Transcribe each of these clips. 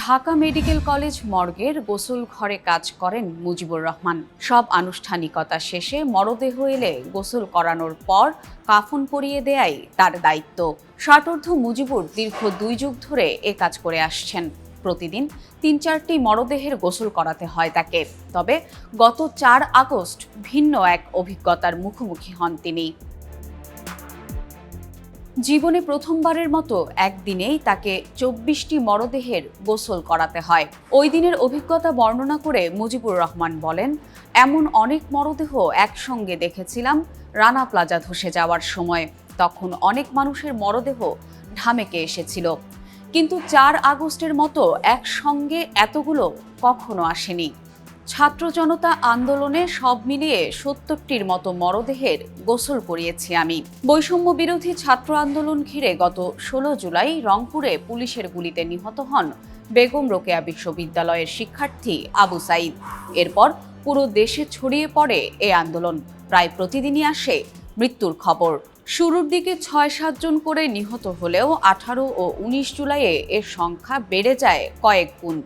Dhaka medical college মর্গের গোসল ঘরে কাজ করেন মুজিবুর রহমান। সব আনুষ্ঠানিকতা শেষে মরদেহ এলে গোসল করানোর পর কাফন পরিয়ে দেয়াই তার দায়িত্ব। ষাটোর্ধ মুজিবুর দীর্ঘ দুই যুগ ধরে এ কাজ করে আসছেন। প্রতিদিন তিন চারটি মরদেহের গোসল করাতে হয় তাকে। তবে গত চার আগস্ট ভিন্ন এক অভিজ্ঞতার মুখোমুখি হন তিনি। জীবনে প্রথমবারের মতো একদিনেই তাকে চব্বিশটি মরদেহের গোসল করাতে হয়। ওই দিনের অভিজ্ঞতা বর্ণনা করে মুজিবুর রহমান বলেন, এমন অনেক মরদেহ একসঙ্গে দেখেছিলাম রানা প্লাজা ধসে যাওয়ার সময়। তখন অনেক মানুষের মরদেহ ঢামেকে এসেছিল। কিন্তু চার আগস্টের মতো একসঙ্গে এতগুলো কখনো আসেনি। ছাত্র জনতা আন্দোলনে সব মিলিয়ে সত্তরটির মতো মরদেহের গোসল করিয়েছি আমি। বৈষম্য বিরোধী ছাত্র আন্দোলন ঘিরে গত ষোলো জুলাই রংপুরে পুলিশের গুলিতে নিহত হন বেগম রোকেয়া বিশ্ববিদ্যালয়ের শিক্ষার্থী আবু সাইদ। এরপর পুরো দেশে ছড়িয়ে পড়ে এ আন্দোলন। প্রায় প্রতিদিনই আসে মৃত্যুর খবর। শুরুর দিকে ছয় সাতজন করে নিহত হলেও আঠারো ও উনিশ জুলাইয়ে এর সংখ্যা বেড়ে যায় কয়েক গুণ।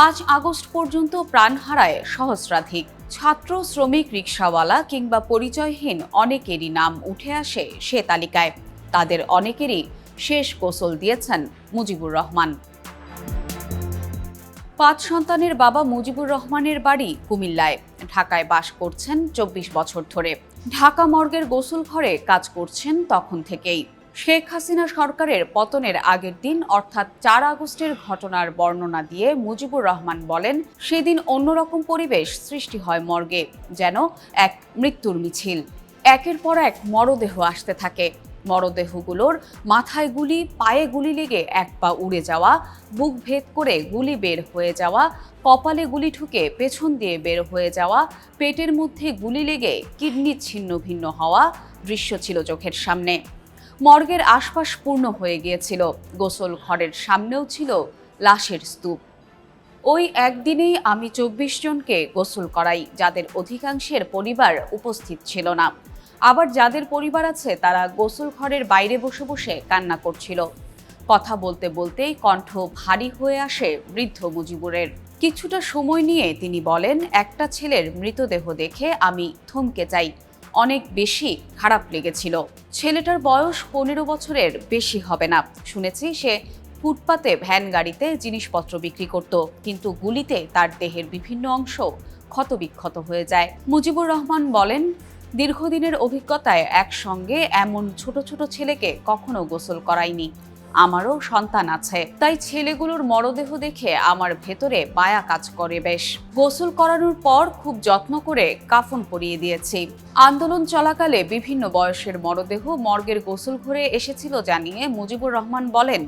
পাঁচ আগস্ট পর্যন্ত প্রাণ হারায় সহস্রাধিক। ছাত্র, শ্রমিক, রিক্সাওয়ালা কিংবা পরিচয়হীন অনেকেরই নাম উঠে আসে সে তালিকায়। তাদের অনেকেরই শেষ গোসল দিয়েছেন মুজিবুর রহমান। পাঁচ সন্তানের বাবা মুজিবুর রহমানের বাড়ি কুমিল্লায়। ঢাকায় বাস করছেন চব্বিশ বছর ধরে। ঢাকা মর্গের গোসল ঘরে কাজ করছেন তখন থেকেই। শেখ হাসিনা সরকারের পতনের আগের দিন, অর্থাৎ চার আগস্টের ঘটনার বর্ণনা দিয়ে মুজিবুর রহমান বলেন, সেদিন অন্যরকম পরিবেশ সৃষ্টি হয় মর্গে, যেন এক মৃত্যুর মিছিল। একের পর এক মরদেহ আসতে থাকে। মরদেহগুলোর মাথায় গুলি, পায়ে গুলি লেগে এক পা উড়ে যাওয়া, বুক ভেদ করে গুলি বের হয়ে যাওয়া, কপালে গুলি ঠুকে পেছন দিয়ে বের হয়ে যাওয়া, পেটের মধ্যে গুলি লেগে কিডনি ছিন্ন ভিন্ন হওয়া দৃশ্য ছিল চোখের সামনে। মর্গের আশপাশ পূর্ণ হয়ে গিয়েছিল। গোসল ঘরের সামনেও ছিল লাশের স্তূপ। ওই একদিনেই আমি চব্বিশ জনকে গোসল করাই, যাদের অধিকাংশের পরিবার উপস্থিত ছিল না। আবার যাদের পরিবার আছে, তারা গোসল ঘরের বাইরে বসে বসে কান্না করছিল। কথা বলতে বলতেই কণ্ঠ ভারী হয়ে আসে বৃদ্ধ মুজিবুরের। কিছুটা সময় নিয়ে তিনি বলেন, একটা ছেলের মৃতদেহ দেখে আমি থমকে যাই। অনেক বেশি খারাপ লেগেছিল। ছেলেটার বয়স পনেরো বছরের বেশি হবে না। শুনেছি সে ফুটপাতে ভ্যান গাড়িতে জিনিসপত্র বিক্রি করত, কিন্তু গুলিতে তার দেহের বিভিন্ন অংশ ক্ষতবিক্ষত হয়ে যায়। মুজিবুর রহমান বলেন, দীর্ঘদিনের অভিজ্ঞতায় একসঙ্গে এমন ছোট ছোট ছেলেকে কখনো গোসল করাইনি। আমারও সন্তান আছে। তাই ছেলেগুলোর মরদেহ দেখে আমার ভেতরে মায়া কাজ করে বেশ। গোসল করানোর পর খুব যত্ন করে কাফন পরিয়ে দিয়েছি। আন্দোলন চলাকালে বিভিন্ন বয়সের মরদেহ মর্গের গোসল ঘরে এসেছিল জানিয়ে মুজিবুর রহমান বলেন,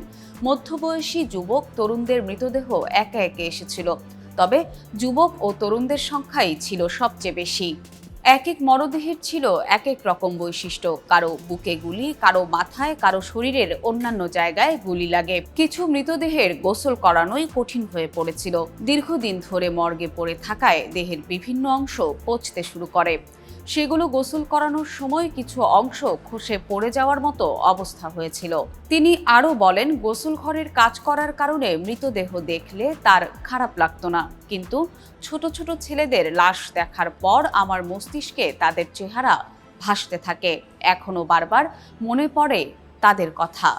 মধ্যবয়সী যুবক তরুণদের মৃতদেহ একে একে এসেছিল। তবে যুবক ও তরুণদের সংখ্যাই ছিল সবচেয়ে বেশি। এক এক মরদেহের ছিল এক এক রকম বৈশিষ্ট্য। কারও বুকে গুলি, কারও মাথায়, কারও শরীরের অন্যান্য জায়গায় গুলি লাগে। কিছু মৃতদেহের গোসল করানোই কঠিন হয়ে পড়েছিল। দীর্ঘদিন ধরে মর্গে পড়ে থাকায় দেহের বিভিন্ন অংশ পচতে শুরু করে। সেগুলো গোসল করানোর সময় কিছু অংশ খসে পড়ে যাওয়ার মতো অবস্থা হয়েছিল। তিনি আরও বলেন, গোসল ঘরের কাজ করার কারণে মৃতদেহ দেখলে তার খারাপ লাগতো না। কিন্তু ছোট ছোট ছেলেদের লাশ দেখার পর আমার মস্তিষ্কে তাদের চেহারা ভাসতে থাকে। এখনও বারবার মনে পড়ে তাদের কথা।